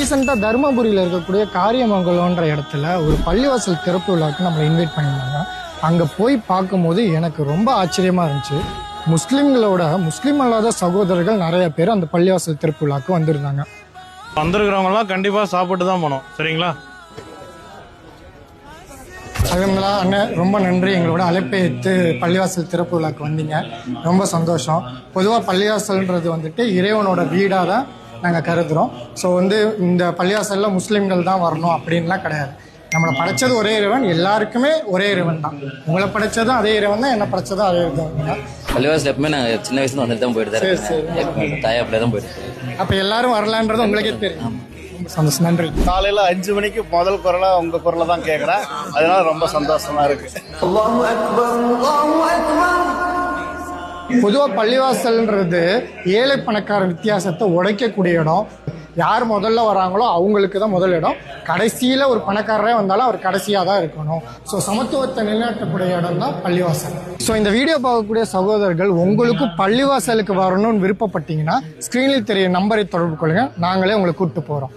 ரீசெண்டாக தருமபுரியில் இருக்கக்கூடிய காரியமங்கலம்ன்ற இடத்துல ஒரு பள்ளிவாசல் திறப்பு விழாக்கு நம்மளை இன்வைட் பண்ணியிருந்தாங்க. அங்கே போய் பார்க்கும்போது எனக்கு ரொம்ப ஆச்சரியமாக இருந்துச்சு. முஸ்லீம்களோட முஸ்லீம் அல்லாத சகோதரர்கள் நிறைய பேர் அந்த பள்ளிவாசல் திறப்பு விழாக்கு வந்திருந்தாங்க. வந்திருக்கிறவங்கலாம் கண்டிப்பாக சாப்பிட்டு தான் போகணும் சரிங்களா? அதுங்களா அண்ணன் ரொம்ப நன்றி. எங்களோட அழைப்பை ஏற்று பள்ளிவாசல் திறப்பு விழாக்கு வந்தீங்க. ரொம்ப சந்தோஷம். பொதுவாக பள்ளிவாசல்ன்றது வந்துட்டு இறைவனோட வீடாக தான் நாங்கள் கருதுகிறோம் ஸோ வந்து இந்த பள்ளிவாசலில் முஸ்லீம்கள் தான் வரணும் அப்படின்லாம் கிடையாது. நம்மளை படைச்சது ஒரே இறைவன் எல்லாருக்குமே ஒரே இறைவன் தான். உங்களை படைச்சதும் அதே இறைவன் தான் என்னை படைச்சதும் அதே இறைவன் தான். பள்ளிவாசல் எப்பவுமே நாங்கள் சின்ன வயசுல வந்துட்டு தான் போயிட்டு தான் சரி, இருக்கோம் எப்பவுமே தாயா அப்படியே தான் போயிட்டு. அப்போ எல்லாரும் வரலான்றது உங்களுக்கே தெரியும். சந்தோஷம். நன்றி. காலையில அஞ்சு மணிக்கு முதல் குரலா உங்க குரலை தான் கேட்கறேன் அதனால ரொம்ப சந்தோஷமா இருக்கு. பொதுவாக பள்ளிவாசல்ன்றது ஏழை பணக்கார வித்தியாசத்தை உடைக்கக்கூடிய இடம். யார் முதல்ல வராங்களோ அவங்களுக்கு தான் முதல் இடம். கடைசியில் ஒரு பணக்காரரே வந்தாலும் அவர் கடைசியாக தான் இருக்கணும். ஸோ சமத்துவத்தை நிலைநாட்டக்கூடிய இடம் தான் பள்ளிவாசல். ஸோ இந்த வீடியோ பார்க்கக்கூடிய சகோதரர்கள் உங்களுக்கும் பள்ளிவாசலுக்கு வரணும்னு விருப்பப்பட்டீங்கன்னா ஸ்க்ரீனில் தெரிய நம்பரை தொடர்பு கொள்ளுங்க. நாங்களே உங்களை கூப்பிட்டு போகிறோம்